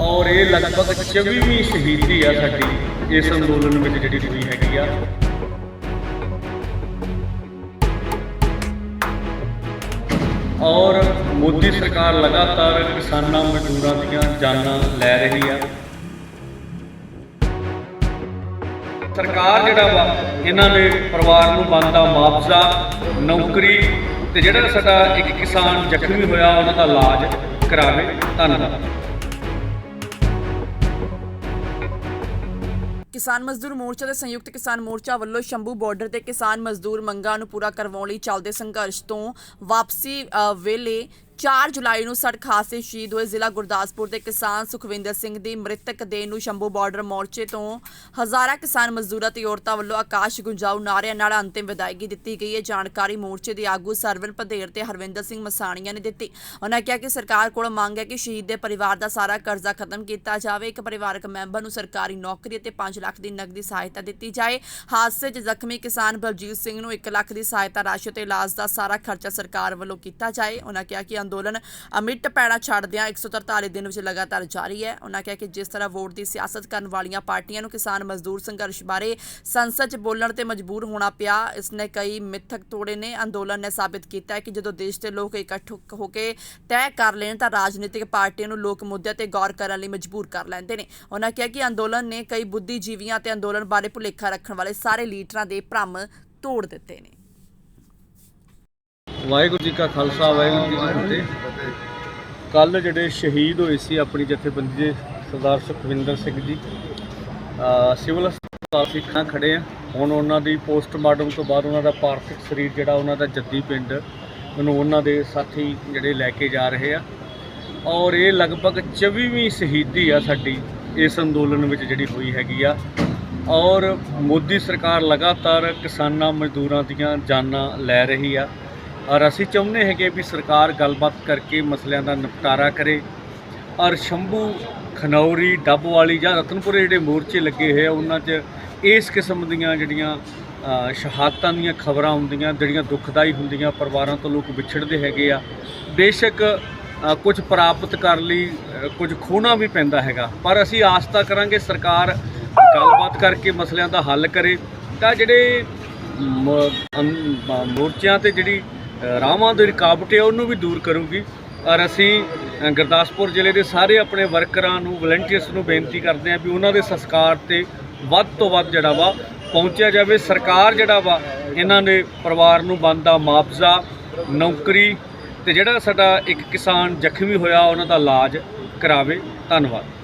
ਔਰ ਇਹ ਲਗਭਗ 24ਵੀਂ ਸ਼ਹੀਦੀ ਆ ਸਾਡੀ ਇਸ ਅੰਦੋਲਨ ਵਿੱਚ ਜਿਹੜੀ ਹੋਈ ਹੈਗੀ ਆ। ਔਰ ਮੋਦੀ ਸਰਕਾਰ ਲਗਾਤਾਰ ਕਿਸਾਨਾਂ ਮਜ਼ਦੂਰਾਂ ਦੀਆਂ ਜਾਨਾਂ ਲੈ ਰਹੀ ਆ। ਸਰਕਾਰ ਜਿਹੜਾ ਵਾ, ਇਹਨਾਂ ਦੇ ਪਰਿਵਾਰ ਨੂੰ ਬਣਦਾ ਮੁਆਵਜ਼ਾ, ਨੌਕਰੀ ਤੇ ਜਿਹੜਾ ਸਾਡਾ ਇੱਕ ਕਿਸਾਨ ਜ਼ਖਮੀ ਹੋਇਆ, ਉਹਨਾਂ ਦਾ ਇਲਾਜ ਕਰਾਵੇ। ਧੰਨਵਾਦ। ਕਿਸਾਨ ਮਜ਼ਦੂਰ ਮੋਰਚਾ ਦੇ ਸੰਯੁਕਤ ਕਿਸਾਨ ਮੋਰਚਾ ਵੱਲੋਂ ਸ਼ੰਭੂ ਬਾਰਡਰ ਤੇ ਕਿਸਾਨ ਮਜ਼ਦੂਰ ਮੰਗਾਂ ਨੂੰ ਪੂਰਾ ਕਰਵਾਉਣ ਲਈ ਚੱਲਦੇ ਸੰਘਰਸ਼ ਤੋਂ ਵਾਪਸੀ ਅ, ਵੇਲੇ 4 ਜੁਲਾਈ ਨੂੰ ਸੜਕ ਹਾਦਸੇ ਸ਼ਹੀਦ ਹੋਏ ਜ਼ਿਲ੍ਹਾ ਗੁਰਦਾਸਪੁਰ ਦੇ ਕਿਸਾਨ ਸੁਖਵਿੰਦਰ ਸਿੰਘ ਦੀ ਮ੍ਰਿਤਕ ਦੇਹ ਨੂੰ ਸ਼ੰਭੂ ਬਾਰਡਰ ਮੋਰਚੇ ਤੋਂ ਹਜ਼ਾਰਾਂ ਕਿਸਾਨ ਮਜ਼ਦੂਰਾਂ ਤੇ ਔਰਤਾਂ ਵੱਲੋਂ ਆਕਾਸ਼ ਗੁੰਜਾਊ ਨਾਰਿਆਂ ਨਾਲ ਅੰਤਿਮ ਵਿਦਾਇਗੀ ਦਿੱਤੀ ਗਈ ਹੈ। ਜਾਣਕਾਰੀ ਮੋਰਚੇ ਦੇ ਆਗੂ ਸਰਵਨ ਪਧੇਰ ਤੇ ਹਰਵਿੰਦਰ ਸਿੰਘ ਮਸਾਣੀਆਂ ਨੇ ਦਿੱਤੀ। ਉਹਨਾਂ ਕਿਹਾ ਕਿ ਸਰਕਾਰ ਕੋਲ ਮੰਗ ਹੈ ਕਿ ਸ਼ਹੀਦ ਦੇ ਪਰਿਵਾਰ ਦਾ ਸਾਰਾ ਕਰਜ਼ਾ ਖਤਮ ਕੀਤਾ ਜਾਵੇ। ਇੱਕ ਪਰਿਵਾਰਕ ਮੈਂਬਰ ਨੂੰ ਸਰਕਾਰੀ ਨੌਕਰੀ ਅਤੇ 5 ਲੱਖ ਦੀ ਨਕਦੀ ਸਹਾਇਤਾ ਦਿੱਤੀ ਜਾਏ। ਹਾਦਸੇ 'ਚ ਜ਼ਖਮੀ ਕਿਸਾਨ ਬਲਜੀਤ ਸਿੰਘ ਨੂੰ 1 ਲੱਖ ਦੀ ਸਹਾਇਤਾ ਰਾਸ਼ੀ ਤੇ ਇਲਾਜ ਦਾ ਸਾਰਾ ਖਰਚਾ ਸਰਕਾਰ ਵੱਲੋਂ ਕੀਤਾ ਜਾਏ। ਉਹਨਾਂ ਕਿਹਾ ਕਿ ਅੰਦੋਲਨ ਅਮਿਟ ਪੈਣਾ ਛੱਡਦਿਆਂ 143 ਦਿਨ ਵਿੱਚ ਲਗਾਤਾਰ ਜਾਰੀ ਹੈ। ਉਹਨਾਂ ਕਿਹਾ ਕਿ ਜਿਸ ਤਰ੍ਹਾਂ ਵੋਟ ਦੀ ਸਿਆਸਤ ਕਰਨ ਵਾਲੀਆਂ ਪਾਰਟੀਆਂ ਨੂੰ ਕਿਸਾਨ ਮਜ਼ਦੂਰ ਸੰਘਰਸ਼ ਬਾਰੇ ਸੰਸਦ 'ਚ ਬੋਲਣ ਤੇ ਮਜਬੂਰ ਹੋਣਾ ਪਿਆ, ਇਸਨੇ ਕਈ ਮਿੱਥਕ ਤੋੜੇ ਨੇ। ਅੰਦੋਲਨ ਨੇ ਸਾਬਿਤ ਕੀਤਾ ਹੈ ਕਿ ਜਦੋਂ ਦੇਸ਼ ਦੇ ਲੋਕ ਇਕੱਠ ਹੋ ਕੇ ਤੈਅ ਕਰ ਲੈਣ ਤਾਂ ਰਾਜਨੀਤਿਕ ਪਾਰਟੀਆਂ ਨੂੰ ਲੋਕ ਮੁੱਦਿਆਂ ਤੇ ਗੌਰ ਕਰਨ ਲਈ ਮਜਬੂਰ ਕਰ ਲੈਂਦੇ ਨੇ। ਉਹਨਾਂ ਕਿਹਾ ਕਿ ਅੰਦੋਲਨ ਨੇ ਕਈ ਬੁੱਧੀਜੀਵੀਆਂ ਤੇ ਅੰਦੋਲਨ ਬਾਰੇ ਭੁਲੇਖਾ ਰੱਖਣ ਵਾਲੇ ਸਾਰੇ ਲੀਡਰਾਂ ਦੇ ਭਰਮ ਤੋੜ ਦਿੱਤੇ ਨੇ। ਵਾਹਿਗੁਰੂ ਜੀ ਕਾ ਖਾਲਸਾ, ਵਾਹਿਗੁਰੂ ਜੀ ਕੀ ਫਤਿਹ। ਕੱਲ ਜਿਹੜੇ ਸ਼ਹੀਦ ਹੋਏ ਸੀ ਆਪਣੀ ਜਥੇਬੰਦੀ ਦੇ ਸਰਦਾਰ ਸੁਖਵਿੰਦਰ ਸਿੰਘ ਜੀ ਸਿਵਲ ਹਸਪਤਾਲ ਸਿੱਖਾਂ ਖੜੇ ਆ। ਹੁਣ ਉਹਨਾਂ ਦੀ ਪੋਸਟਮਾਰਟਮ ਤੋਂ ਬਾਅਦ ਉਹਨਾਂ ਦਾ ਪਾਰਥਿਕ ਸਰੀਰ ਜਿਹੜਾ ਉਹਨਾਂ ਦਾ ਜੱਦੀ ਪਿੰਡ ਉਹਨੂੰ ਉਹਨਾਂ ਦੇ ਸਾਥੀ ਜਿਹੜੇ ਲੈ ਕੇ ਜਾ ਰਹੇ ਆ। ਔਰ ਇਹ ਲਗਭਗ 24ਵੀਂ ਸ਼ਹੀਦੀ ਆ ਸਾਡੀ ਇਸ ਅੰਦੋਲਨ ਵਿੱਚ ਜਿਹੜੀ ਹੋਈ ਹੈਗੀ ਆ। ਔਰ ਮੋਦੀ ਸਰਕਾਰ ਲਗਾਤਾਰ ਕਿਸਾਨਾਂ ਮਜ਼ਦੂਰਾਂ ਦੀਆਂ ਜਾਨਾਂ ਲੈ ਰਹੀ ਆ। ਔਰ ਅਸੀਂ ਚਾਹੁੰਦੇ ਹੈਗੇ ਵੀ ਸਰਕਾਰ ਗੱਲਬਾਤ ਕਰਕੇ ਮਸਲਿਆਂ ਦਾ ਨਿਪਟਾਰਾ ਕਰੇ। ਔਰ ਸ਼ੰਭੂ, ਖਨੌਰੀ ਡੱਬ ਵਾਲੀ ਜਾਂ ਰਤਨਪੁਰੇ ਜਿਹੜੇ ਮੋਰਚੇ ਲੱਗੇ ਹੋਏ ਆ, ਉਹਨਾਂ 'ਚ ਇਸ ਕਿਸਮ ਦੀਆਂ ਜਿਹੜੀਆਂ ਸ਼ਹਾਦਤਾਂ ਦੀਆਂ ਖਬਰਾਂ ਹੁੰਦੀਆਂ, ਜਿਹੜੀਆਂ ਦੁਖਦਾਈ ਹੁੰਦੀਆਂ, ਪਰਿਵਾਰਾਂ ਤੋਂ ਲੋਕ ਵਿਛੜਦੇ ਹੈਗੇ ਆ। ਬੇਸ਼ੱਕ ਕੁਝ ਪ੍ਰਾਪਤ ਕਰਨ ਲਈ ਕੁਝ ਖੋਣਾ ਵੀ ਪੈਂਦਾ ਹੈਗਾ। ਪਰ ਅਸੀਂ ਆਸ ਤਾਂ ਕਰਾਂਗੇ ਸਰਕਾਰ ਗੱਲਬਾਤ ਕਰਕੇ ਮਸਲਿਆਂ ਦਾ ਹੱਲ ਕਰੇ। ਤਾਂ ਜਿਹੜੇ ਮੋਰਚਿਆਂ ਤੇ ਜਿਹੜੀ ਰਾਹਾਂ ਦੀ ਰੁਕਾਵਟ ਹੈ ਉਹਨੂੰ ਵੀ ਦੂਰ ਕਰੂਗੀ। ਔਰ ਅਸੀਂ ਗੁਰਦਾਸਪੁਰ ਜ਼ਿਲ੍ਹੇ ਦੇ ਸਾਰੇ ਆਪਣੇ ਵਰਕਰਾਂ ਨੂੰ ਵਲੰਟੀਅਰਸ ਨੂੰ ਬੇਨਤੀ ਕਰਦੇ ਹਾਂ ਵੀ ਉਹਨਾਂ ਦੇ ਸੰਸਕਾਰ ਤੇ ਵੱਧ ਤੋਂ ਵੱਧ ਜਿਹੜਾ ਵਾ ਪਹੁੰਚਿਆ ਜਾਵੇ। ਸਰਕਾਰ ਜਿਹੜਾ ਵਾ, ਇਹਨਾਂ ਦੇ ਪਰਿਵਾਰ ਨੂੰ ਬਣਦਾ ਮੁਆਵਜ਼ਾ, ਨੌਕਰੀ ਤੇ ਜਿਹੜਾ ਸਾਡਾ ਇੱਕ ਕਿਸਾਨ ਜ਼ਖਮੀ ਹੋਇਆ, ਉਹਨਾਂ ਦਾ ਇਲਾਜ ਕਰਾਵੇ। ਧੰਨਵਾਦ।